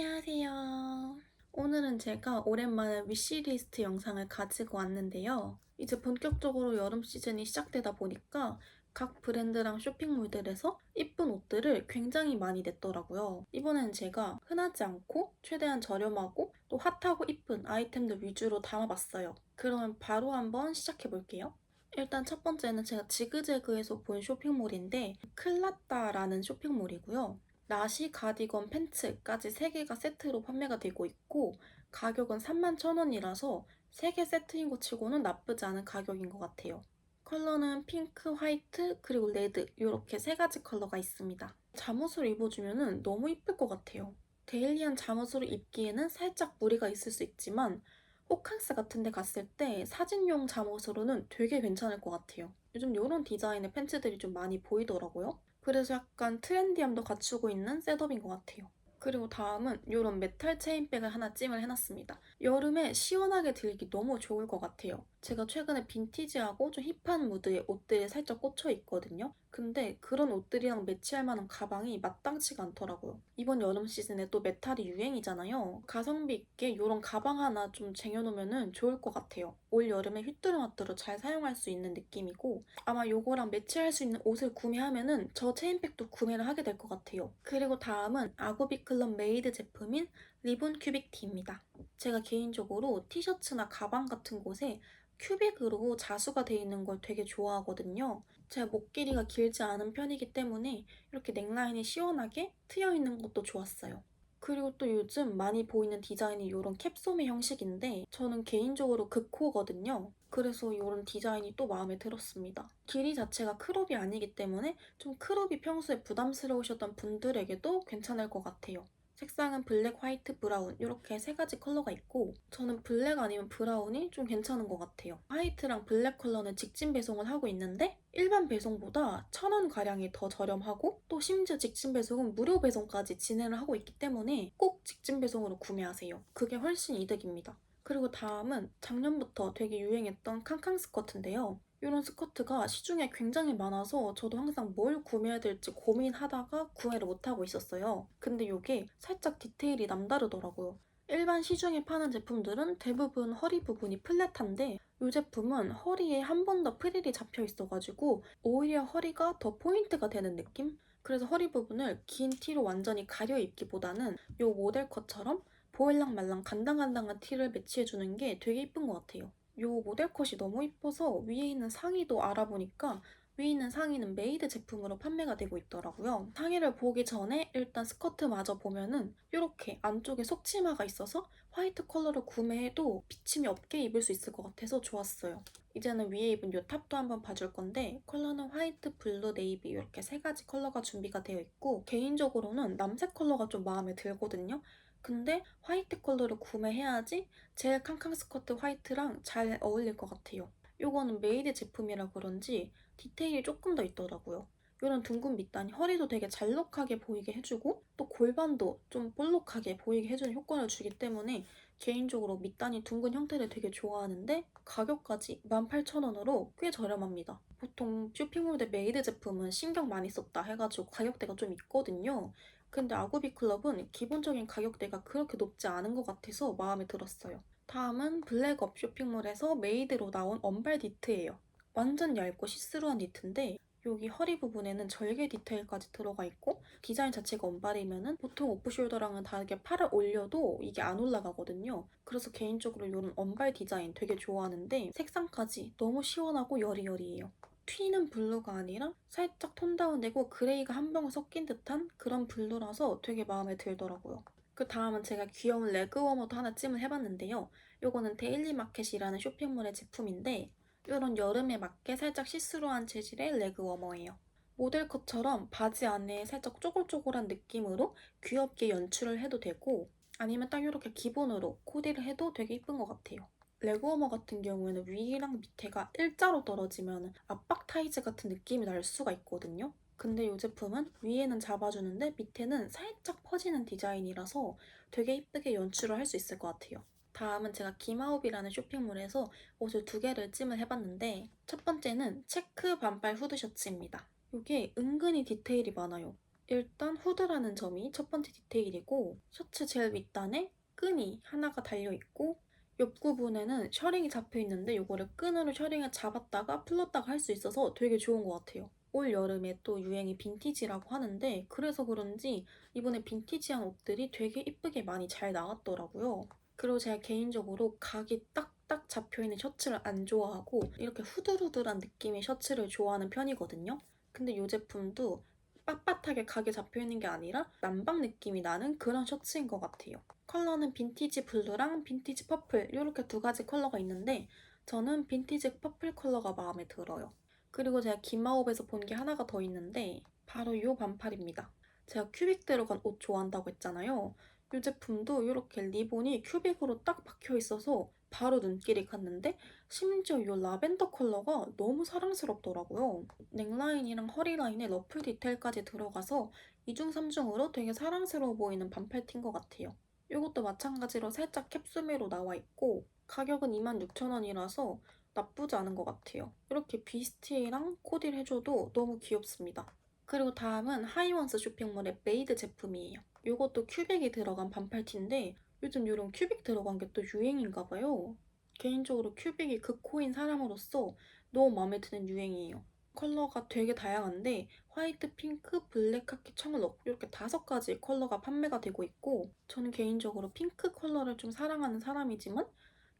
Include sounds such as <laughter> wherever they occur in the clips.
안녕하세요. 오늘은 제가 오랜만에 위시리스트 영상을 가지고 왔는데요. 이제 본격적으로 여름 시즌이 시작되다 보니까 각 브랜드랑 쇼핑몰들에서 이쁜 옷들을 굉장히 많이 냈더라고요. 이번에는 제가 흔하지 않고 최대한 저렴하고 또 핫하고 이쁜 아이템들 위주로 담아봤어요. 그러면 바로 한번 시작해볼게요. 일단 첫 번째는 제가 지그재그에서 본 쇼핑몰인데 클라따라는 쇼핑몰이고요. 나시, 가디건, 팬츠까지 3개가 세트로 판매가 되고 있고 가격은 31,000원이라서 3개 세트인 것 치고는 나쁘지 않은 가격인 것 같아요. 컬러는 핑크, 화이트, 그리고 레드 이렇게 세 가지 컬러가 있습니다. 잠옷을 입어주면 너무 이쁠 것 같아요. 데일리한 잠옷으로 입기에는 살짝 무리가 있을 수 있지만 호캉스 같은 데 갔을 때 사진용 잠옷으로는 되게 괜찮을 것 같아요. 요즘 이런 디자인의 팬츠들이 좀 많이 보이더라고요. 그래서 약간 트렌디함도 갖추고 있는 셋업인 것 같아요. 그리고 다음은 이런 메탈 체인백을 하나 찜을 해놨습니다. 여름에 시원하게 들기 너무 좋을 것 같아요. 제가 최근에 빈티지하고 좀 힙한 무드의 옷들이 살짝 꽂혀 있거든요. 근데 그런 옷들이랑 매치할 만한 가방이 마땅치가 않더라고요. 이번 여름 시즌에 또 메탈이 유행이잖아요. 가성비 있게 이런 가방 하나 좀 쟁여놓으면 좋을 것 같아요. 올 여름에 휘뚜루마뚜루 잘 사용할 수 있는 느낌이고 아마 요거랑 매치할 수 있는 옷을 구매하면 은 저 체인백도 구매를 하게 될 것 같아요. 그리고 다음은 아고비클럽 메이드 제품인 리본 큐빅 티입니다. 제가 개인적으로 티셔츠나 가방 같은 곳에 큐빅으로 자수가 되어 있는 걸 되게 좋아하거든요. 제가 목 길이가 길지 않은 편이기 때문에 이렇게 넥라인이 시원하게 트여 있는 것도 좋았어요. 그리고 또 요즘 많이 보이는 디자인이 이런 캡소매 형식인데 저는 개인적으로 극호거든요. 그래서 이런 디자인이 또 마음에 들었습니다. 길이 자체가 크롭이 아니기 때문에 좀 크롭이 평소에 부담스러우셨던 분들에게도 괜찮을 것 같아요. 색상은 블랙, 화이트, 브라운 이렇게 세 가지 컬러가 있고 저는 블랙 아니면 브라운이 좀 괜찮은 것 같아요. 화이트랑 블랙 컬러는 직진 배송을 하고 있는데 일반 배송보다 천 원 가량이 더 저렴하고 또 심지어 직진 배송은 무료 배송까지 진행을 하고 있기 때문에 꼭 직진 배송으로 구매하세요. 그게 훨씬 이득입니다. 그리고 다음은 작년부터 되게 유행했던 캉캉 스커트인데요. 이런 스커트가 시중에 굉장히 많아서 저도 항상 뭘 구매해야 될지 고민하다가 구매를 못하고 있었어요. 근데 이게 살짝 디테일이 남다르더라고요. 일반 시중에 파는 제품들은 대부분 허리 부분이 플랫한데 이 제품은 허리에 한 번 더 프릴이 잡혀 있어가지고 오히려 허리가 더 포인트가 되는 느낌? 그래서 허리 부분을 긴 티로 완전히 가려 입기보다는 이 모델 컷처럼 보일랑 말랑 간당간당한 티를 매치해주는 게 되게 이쁜 것 같아요. 이 모델 컷이 너무 이뻐서 위에 있는 상의도 알아보니까 위에 있는 상의는 메이드 제품으로 판매가 되고 있더라고요. 상의를 보기 전에 일단 스커트마저 보면은 이렇게 안쪽에 속치마가 있어서 화이트 컬러를 구매해도 비침이 없게 입을 수 있을 것 같아서 좋았어요. 이제는 위에 입은 이 탑도 한번 봐줄 건데 컬러는 화이트, 블루, 네이비 이렇게 세 가지 컬러가 준비가 되어 있고 개인적으로는 남색 컬러가 좀 마음에 들거든요. 근데 화이트 컬러를 구매해야지 젤 캉캉 스커트 화이트랑 잘 어울릴 것 같아요. 이거는 메이드 제품이라 그런지 디테일이 조금 더 있더라고요. 이런 둥근 밑단이 허리도 되게 잘록하게 보이게 해주고 또 골반도 좀 볼록하게 보이게 해주는 효과를 주기 때문에 개인적으로 밑단이 둥근 형태를 되게 좋아하는데 가격까지 18,000원으로 꽤 저렴합니다. 보통 쇼핑몰들 메이드 제품은 신경 많이 썼다 해가지고 가격대가 좀 있거든요. 근데 아구비 클럽은 기본적인 가격대가 그렇게 높지 않은 것 같아서 마음에 들었어요. 다음은 블랙업 쇼핑몰에서 메이드로 나온 언발 니트예요. 완전 얇고 시스루한 니트인데 여기 허리 부분에는 절개 디테일까지 들어가 있고 디자인 자체가 언발이면은 보통 오프숄더랑은 다르게 팔을 올려도 이게 안 올라가거든요. 그래서 개인적으로 이런 언발 디자인 되게 좋아하는데 색상까지 너무 시원하고 여리여리해요. 튀는 블루가 아니라 살짝 톤 다운되고 그레이가 한 방울 섞인 듯한 그런 블루라서 되게 마음에 들더라고요. 그 다음은 제가 귀여운 레그 워머도 하나 찜을 해봤는데요. 요거는 데일리 마켓이라는 쇼핑몰의 제품인데 이런 여름에 맞게 살짝 시스루한 재질의 레그 워머예요. 모델 컷처럼 바지 안에 살짝 쪼글쪼글한 느낌으로 귀엽게 연출을 해도 되고 아니면 딱 이렇게 기본으로 코디를 해도 되게 이쁜 것 같아요. 레그워머 같은 경우에는 위랑 밑에가 일자로 떨어지면 압박 타이즈 같은 느낌이 날 수가 있거든요. 근데 이 제품은 위에는 잡아주는데 밑에는 살짝 퍼지는 디자인이라서 되게 이쁘게 연출을 할 수 있을 것 같아요. 다음은 제가 기마옵이라는 쇼핑몰에서 옷을 두 개를 찜을 해봤는데 첫 번째는 체크 반팔 후드 셔츠입니다. 이게 은근히 디테일이 많아요. 일단 후드라는 점이 첫 번째 디테일이고 셔츠 제일 윗단에 끈이 하나가 달려있고 옆 부분에는 셔링이 잡혀 있는데 이거를 끈으로 셔링을 잡았다가 풀렀다가 할 수 있어서 되게 좋은 것 같아요. 올 여름에 또 유행이 빈티지라고 하는데 그래서 그런지 이번에 빈티지한 옷들이 되게 이쁘게 많이 잘 나왔더라고요. 그리고 제가 개인적으로 각이 딱딱 잡혀있는 셔츠를 안 좋아하고 이렇게 후들후들한 느낌의 셔츠를 좋아하는 편이거든요. 근데 이 제품도 빳빳하게 각이 잡혀있는 게 아니라 남방 느낌이 나는 그런 셔츠인 것 같아요. 컬러는 빈티지 블루랑 빈티지 퍼플 이렇게 두 가지 컬러가 있는데 저는 빈티지 퍼플 컬러가 마음에 들어요. 그리고 제가 기마옵에서 본 게 하나가 더 있는데 바로 이 반팔입니다. 제가 큐빅 들어간 옷 좋아한다고 했잖아요. 이 제품도 이렇게 리본이 큐빅으로 딱 박혀 있어서 바로 눈길이 갔는데 심지어 이 라벤더 컬러가 너무 사랑스럽더라고요. 넥라인이랑 허리라인에 러플 디테일까지 들어가서 2중 3중으로 되게 사랑스러워 보이는 반팔티인 것 같아요. 이것도 마찬가지로 살짝 캡슐매로 나와 있고 가격은 26,000원이라서 나쁘지 않은 것 같아요. 이렇게 비스티랑 코디를 해줘도 너무 귀엽습니다. 그리고 다음은 하이원스 쇼핑몰의 메이드 제품이에요. 이것도 큐빅이 들어간 반팔티인데 요즘 이런 큐빅 들어간 게 또 유행인가 봐요. 개인적으로 큐빅이 극호인 사람으로서 너무 마음에 드는 유행이에요. 컬러가 되게 다양한데 화이트, 핑크, 블랙, 카키, 청록 이렇게 다섯 가지 컬러가 판매가 되고 있고 저는 개인적으로 핑크 컬러를 좀 사랑하는 사람이지만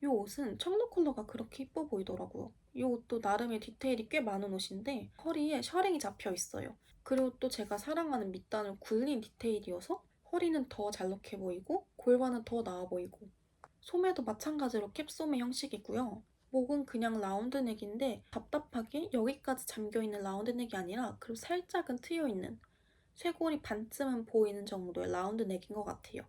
이 옷은 청록 컬러가 그렇게 예뻐 보이더라고요. 이 옷도 나름의 디테일이 꽤 많은 옷인데 허리에 셔링이 잡혀 있어요. 그리고 또 제가 사랑하는 밑단을 굴린 디테일이어서 허리는 더 잘록해 보이고 골반은 더 나아 보이고 소매도 마찬가지로 캡소매 형식이고요. 목은 그냥 라운드 넥인데 답답하게 여기까지 잠겨있는 라운드 넥이 아니라 그리고 살짝은 트여있는 쇄골이 반쯤은 보이는 정도의 라운드 넥인 것 같아요.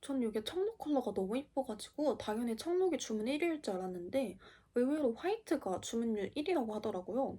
전 이게 청록 컬러가 너무 이뻐가지고 당연히 청록이 주문 1위일 줄 알았는데 의외로 화이트가 주문율 1위라고 하더라고요.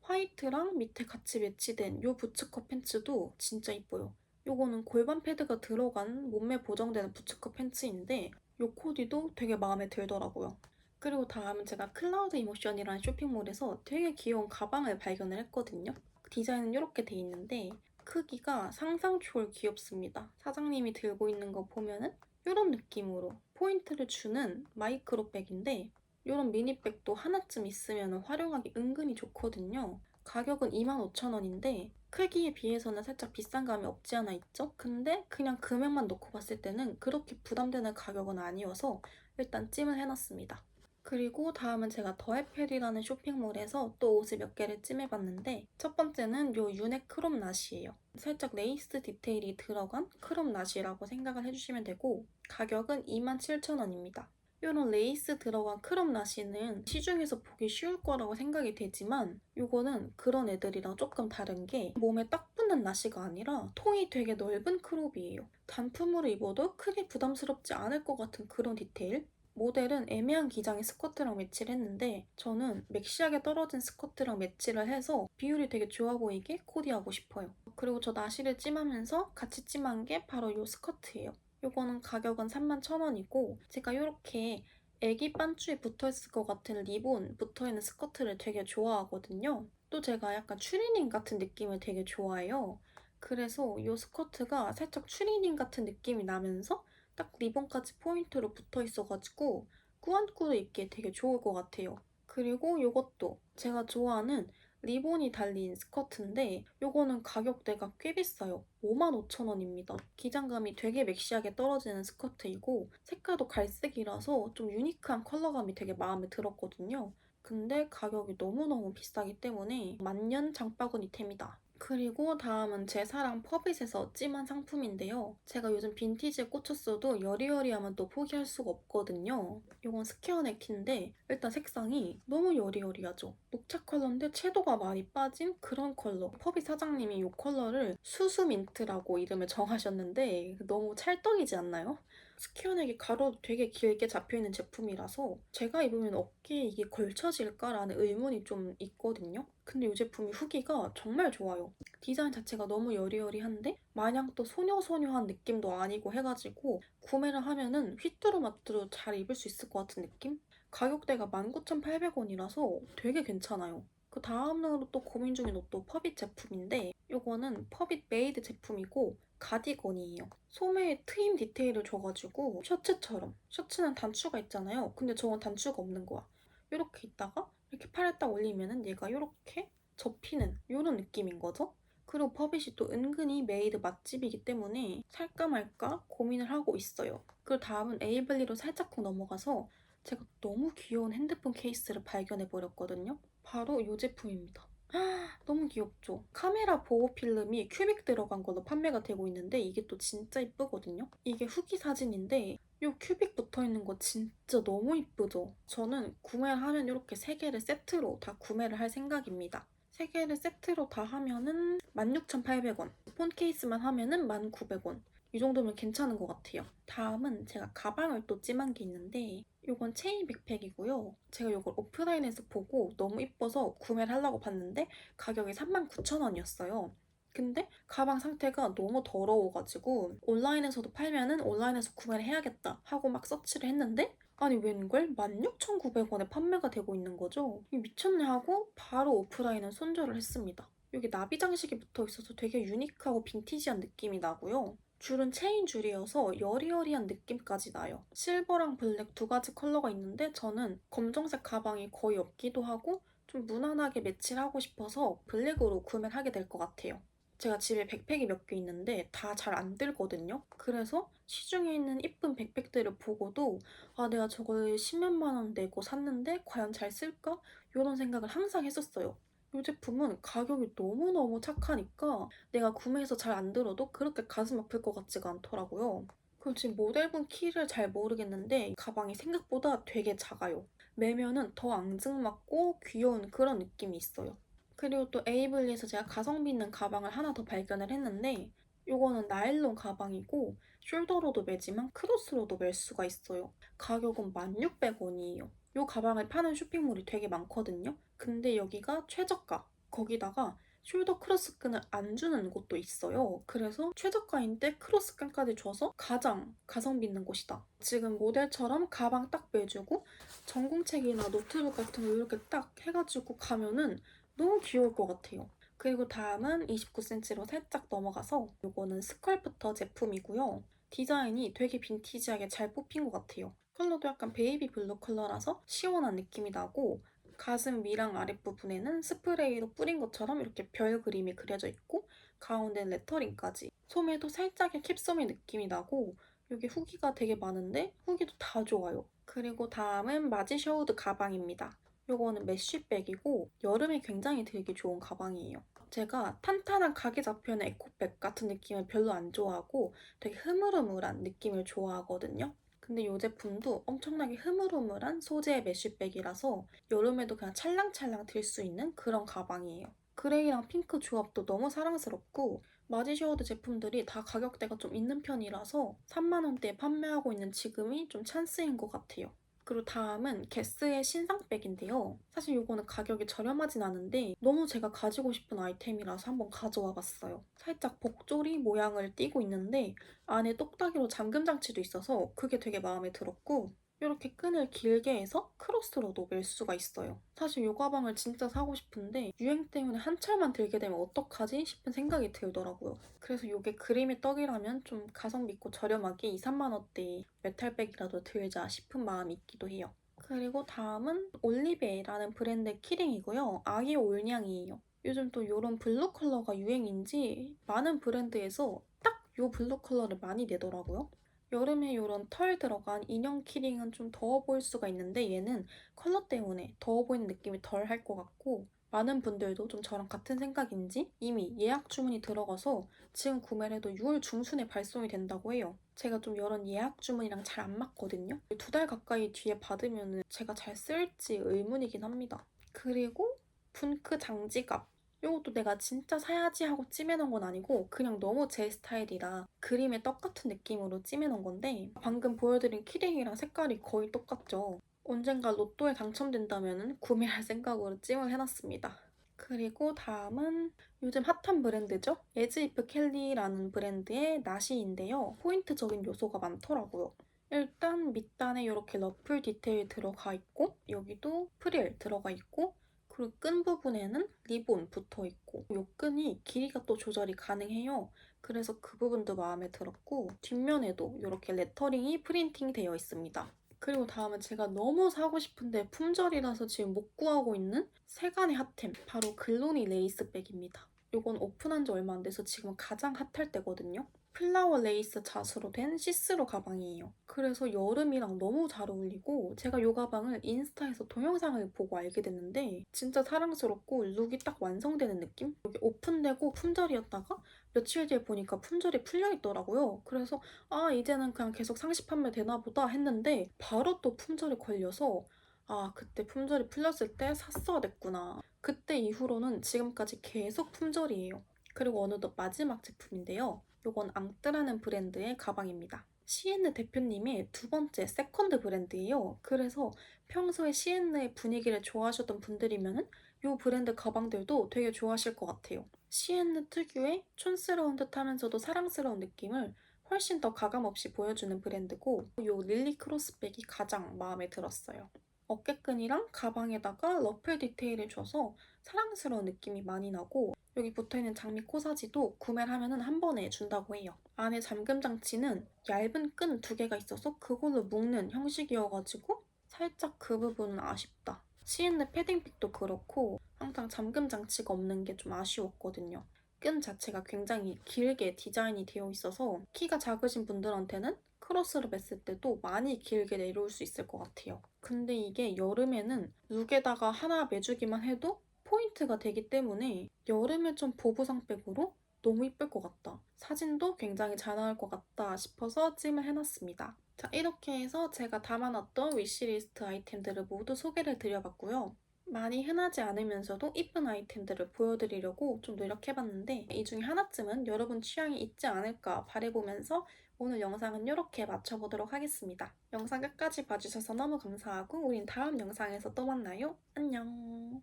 화이트랑 밑에 같이 매치된 이 부츠컷 팬츠도 진짜 이뻐요. 요거는 골반 패드가 들어간 몸매 보정되는 부츠컷 팬츠인데 요 코디도 되게 마음에 들더라고요. 그리고 다음은 제가 클라우드 이모션이라는 쇼핑몰에서 되게 귀여운 가방을 발견을 했거든요. 디자인은 이렇게 돼 있는데 크기가 상상 초월 귀엽습니다. 사장님이 들고 있는 거 보면은 이런 느낌으로 포인트를 주는 마이크로백인데 이런 미니백도 하나쯤 있으면 활용하기 은근히 좋거든요. 가격은 25,000원인데 크기에 비해서는 살짝 비싼 감이 없지 않아 있죠? 근데 그냥 금액만 놓고 봤을 때는 그렇게 부담되는 가격은 아니어서 일단 찜을 해놨습니다. 그리고 다음은 제가 더에펠이라는 쇼핑몰에서 또 옷을 몇 개를 찜해봤는데 첫 번째는 요 유넥 크롭 나시예요. 살짝 레이스 디테일이 들어간 크롭 나시라고 생각을 해주시면 되고 가격은 27,000원입니다. 이런 레이스 들어간 크롭 나시는 시중에서 보기 쉬울 거라고 생각이 되지만 이거는 그런 애들이랑 조금 다른 게 몸에 딱 붙는 나시가 아니라 통이 되게 넓은 크롭이에요. 단품으로 입어도 크게 부담스럽지 않을 것 같은 그런 디테일? 모델은 애매한 기장의 스커트랑 매치를 했는데 저는 맥시하게 떨어진 스커트랑 매치를 해서 비율이 되게 좋아 보이게 코디하고 싶어요. 그리고 저 나시를 찜하면서 같이 찜한 게 바로 이 스커트예요. 이거는 가격은 31,000원이고 제가 이렇게 애기 반추에 붙어있을 것 같은 리본 붙어있는 스커트를 되게 좋아하거든요. 또 제가 약간 추리닝 같은 느낌을 되게 좋아해요. 그래서 이 스커트가 살짝 추리닝 같은 느낌이 나면서 딱 리본까지 포인트로 붙어 있어가지고 꾸안꾸로 입기에 되게 좋을 것 같아요. 그리고 이것도 제가 좋아하는 리본이 달린 스커트인데 이거는 가격대가 꽤 비싸요. 55,000원입니다. 기장감이 되게 맥시하게 떨어지는 스커트이고 색깔도 갈색이라서 좀 유니크한 컬러감이 되게 마음에 들었거든요. 근데 가격이 너무너무 비싸기 때문에 만년 장바구니템이다. 그리고 다음은 제 사랑 퍼빗에서 찜한 상품인데요. 제가 요즘 빈티지에 꽂혔어도 여리여리하면 또 포기할 수가 없거든요. 이건 스퀘어 네키인데 일단 색상이 너무 여리여리하죠. 녹차 컬러인데 채도가 많이 빠진 그런 컬러. 퍼빗 사장님이 이 컬러를 수수민트라고 이름을 정하셨는데 너무 찰떡이지 않나요? 스퀘어넥이 가로 되게 길게 잡혀있는 제품이라서 제가 입으면 어깨에 이게 걸쳐질까라는 의문이 좀 있거든요. 근데 이 제품이 후기가 정말 좋아요. 디자인 자체가 너무 여리여리한데 마냥 또 소녀소녀한 느낌도 아니고 해가지고 구매를 하면은 휘뚜루마뚜루 잘 입을 수 있을 것 같은 느낌? 가격대가 19,800원이라서 되게 괜찮아요. 그 다음으로 또 고민 중인 옷도 퍼빗 제품인데 이거는 퍼빗 메이드 제품이고 가디건이에요. 소매에 트임 디테일을 줘가지고 셔츠처럼 셔츠는 단추가 있잖아요. 근데 저건 단추가 없는 거야. 이렇게 있다가 이렇게 팔을 딱 올리면은 얘가 이렇게 접히는 이런 느낌인 거죠. 그리고 퍼빗이 또 은근히 메이드 맛집이기 때문에 살까 말까 고민을 하고 있어요. 그 다음은 에이블리로 살짝 넘어가서 제가 너무 귀여운 핸드폰 케이스를 발견해 버렸거든요. 바로 이 제품입니다. <gasps> 너무 귀엽죠? 카메라 보호 필름이 큐빅 들어간 걸로 판매가 되고 있는데 이게 또 진짜 이쁘거든요? 이게 후기 사진인데 이 큐빅 붙어 있는 거 진짜 너무 이쁘죠? 저는 구매를 하면 이렇게 세 개를 세트로 다 구매를 할 생각입니다. 세 개를 세트로 다 하면은 16,800원. 폰 케이스만 하면은 1,900원. 이 정도면 괜찮은 것 같아요. 다음은 제가 가방을 또 찜한 게 있는데 이건 체인 백팩이고요. 제가 이걸 오프라인에서 보고 너무 이뻐서 구매를 하려고 봤는데 가격이 39,000원이었어요. 근데 가방 상태가 너무 더러워가지고 온라인에서도 팔면은 온라인에서 구매를 해야겠다 하고 막 서치를 했는데 아니 웬걸 16,900원에 판매가 되고 있는 거죠? 이 미쳤네 하고 바로 오프라인은 손절을 했습니다. 여기 나비 장식이 붙어 있어서 되게 유니크하고 빈티지한 느낌이 나고요. 줄은 체인 줄이어서 여리여리한 느낌까지 나요. 실버랑 블랙 두 가지 컬러가 있는데 저는 검정색 가방이 거의 없기도 하고 좀 무난하게 매치를 하고 싶어서 블랙으로 구매를 하게 될 것 같아요. 제가 집에 백팩이 몇 개 있는데 다 잘 안 들거든요. 그래서 시중에 있는 이쁜 백팩들을 보고도 아 내가 저걸 10몇만 원 내고 샀는데 과연 잘 쓸까? 이런 생각을 항상 했었어요. 이 제품은 가격이 너무너무 착하니까 내가 구매해서 잘 안 들어도 그렇게 가슴 아플 것 같지가 않더라고요. 그리고 지금 모델분 키를 잘 모르겠는데 가방이 생각보다 되게 작아요. 매면은 더 앙증맞고 귀여운 그런 느낌이 있어요. 그리고 또 에이블리에서 제가 가성비 있는 가방을 하나 더 발견을 했는데 이거는 나일론 가방이고 숄더로도 매지만 크로스로도 멜 수가 있어요. 가격은 1600원이에요. 이 가방을 파는 쇼핑몰이 되게 많거든요. 근데 여기가 최저가. 거기다가 숄더 크로스끈을 안 주는 곳도 있어요. 그래서 최저가인데 크로스끈까지 줘서 가장 가성비 있는 곳이다. 지금 모델처럼 가방 딱 매주고 전공책이나 노트북 같은 거 이렇게 딱 해가지고 가면은 너무 귀여울 것 같아요. 그리고 다음은 29cm로 살짝 넘어가서 이거는 스컬프터 제품이고요. 디자인이 되게 빈티지하게 잘 뽑힌 것 같아요. 컬러도 약간 베이비 블루 컬러라서 시원한 느낌이 나고 가슴 위랑 아랫부분에는 스프레이로 뿌린 것처럼 이렇게 별 그림이 그려져 있고 가운데는 레터링까지 소매도 살짝의 캡소미 느낌이 나고 여기 후기가 되게 많은데 후기도 다 좋아요. 그리고 다음은 마지 셔우드 가방입니다. 요거는 메쉬백이고 여름에 굉장히 들기 좋은 가방이에요. 제가 탄탄한 가게 잡혀있는 에코백 같은 느낌을 별로 안 좋아하고 되게 흐물흐물한 느낌을 좋아하거든요. 근데 이 제품도 엄청나게 흐물흐물한 소재의 메쉬백이라서 여름에도 그냥 찰랑찰랑 들 수 있는 그런 가방이에요. 그레이랑 핑크 조합도 너무 사랑스럽고 마지셔워드 제품들이 다 가격대가 좀 있는 편이라서 3만원대에 판매하고 있는 지금이 좀 찬스인 것 같아요. 그리고 다음은 게스의 신상백인데요. 사실 이거는 가격이 저렴하진 않은데 너무 제가 가지고 싶은 아이템이라서 한번 가져와 봤어요. 살짝 복조리 모양을 띠고 있는데 안에 똑딱이로 잠금 장치도 있어서 그게 되게 마음에 들었고 이렇게 끈을 길게 해서 크로스로도 멜 수가 있어요. 사실 이 가방을 진짜 사고 싶은데 유행 때문에 한 철만 들게 되면 어떡하지 싶은 생각이 들더라고요. 그래서 이게 그림의 떡이라면 좀 가성비 있고 저렴하게 2, 3만 원대의 메탈백이라도 들자 싶은 마음이 있기도 해요. 그리고 다음은 올리베라는 브랜드의 키링이고요. 아기 올냥이에요. 요즘 또 이런 블루 컬러가 유행인지 많은 브랜드에서 딱 이 블루 컬러를 많이 내더라고요. 여름에 이런 털 들어간 인형 키링은 좀 더워 보일 수가 있는데 얘는 컬러 때문에 더워 보이는 느낌이 덜 할 것 같고 많은 분들도 좀 저랑 같은 생각인지 이미 예약 주문이 들어가서 지금 구매를 해도 6월 중순에 발송이 된다고 해요. 제가 좀 이런 예약 주문이랑 잘 안 맞거든요. 두 달 가까이 뒤에 받으면 제가 잘 쓸지 의문이긴 합니다. 그리고 분크 장지갑. 이것도 내가 진짜 사야지 하고 찜해놓은 건 아니고 그냥 너무 제 스타일이라 그림의 떡 같은 느낌으로 찜해놓은 건데 방금 보여드린 키링이랑 색깔이 거의 똑같죠. 언젠가 로또에 당첨된다면 구매할 <laughs> 생각으로 찜을 해놨습니다. 그리고 다음은 요즘 핫한 브랜드죠? 에즈이프 켈리라는 브랜드의 나시인데요. 포인트적인 요소가 많더라고요. 일단 밑단에 이렇게 러플 디테일 들어가 있고 여기도 프릴 들어가 있고 그리고 끈 부분에는 리본 붙어 있고 이 끈이 길이가 또 조절이 가능해요. 그래서 그 부분도 마음에 들었고 뒷면에도 이렇게 레터링이 프린팅 되어 있습니다. 그리고 다음은 제가 너무 사고 싶은데 품절이라서 지금 못 구하고 있는 세간의 핫템 바로 글로니 레이스 백입니다. 이건 오픈한 지 얼마 안 돼서 지금 가장 핫할 때거든요. 플라워 레이스 자수로 된 시스루 가방이에요. 그래서 여름이랑 너무 잘 어울리고 제가 이 가방을 인스타에서 동영상을 보고 알게 됐는데 진짜 사랑스럽고 룩이 딱 완성되는 느낌? 여기 오픈되고 품절이었다가 며칠 뒤에 보니까 품절이 풀려 있더라고요. 그래서 아 이제는 그냥 계속 상시 판매 되나 보다 했는데 바로 또 품절이 걸려서 아 그때 품절이 풀렸을 때 샀어야 됐구나. 그때 이후로는 지금까지 계속 품절이에요. 그리고 어느덧 마지막 제품인데요. 이건 앙뜨라는 브랜드의 가방입니다. 시엔느 대표님의 두 번째 세컨드 브랜드예요. 그래서 평소에 시엔느의 분위기를 좋아하셨던 분들이면은 이 브랜드 가방들도 되게 좋아하실 것 같아요. 시엔느 특유의 촌스러운 듯 하면서도 사랑스러운 느낌을 훨씬 더 가감없이 보여주는 브랜드고 이 릴리 크로스백이 가장 마음에 들었어요. 어깨끈이랑 가방에다가 러플 디테일을 줘서 사랑스러운 느낌이 많이 나고 여기 붙어있는 장미 코사지도 구매를 하면 한 번에 준다고 해요. 안에 잠금 장치는 얇은 끈 두 개가 있어서 그걸로 묶는 형식이어가지고 살짝 그 부분은 아쉽다. 시엔느 패딩픽도 그렇고 항상 잠금 장치가 없는 게 좀 아쉬웠거든요. 끈 자체가 굉장히 길게 디자인이 되어 있어서 키가 작으신 분들한테는 크로스로 맸을 때도 많이 길게 내려올 수 있을 것 같아요. 근데 이게 여름에는 룩에다가 하나 매주기만 해도 포인트가 되기 때문에 여름에 좀 보부상백으로 너무 이쁠 것 같다. 사진도 굉장히 잘 나올 것 같다 싶어서 찜을 해놨습니다. 자, 이렇게 해서 제가 담아놨던 위시리스트 아이템들을 모두 소개를 드려봤고요. 많이 흔하지 않으면서도 이쁜 아이템들을 보여드리려고 좀 노력해봤는데 이 중에 하나쯤은 여러분 취향이 있지 않을까 바래보면서 오늘 영상은 이렇게 마쳐보도록 하겠습니다. 영상 끝까지 봐주셔서 너무 감사하고 우린 다음 영상에서 또 만나요. 안녕.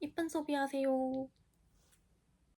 이쁜 소비하세요.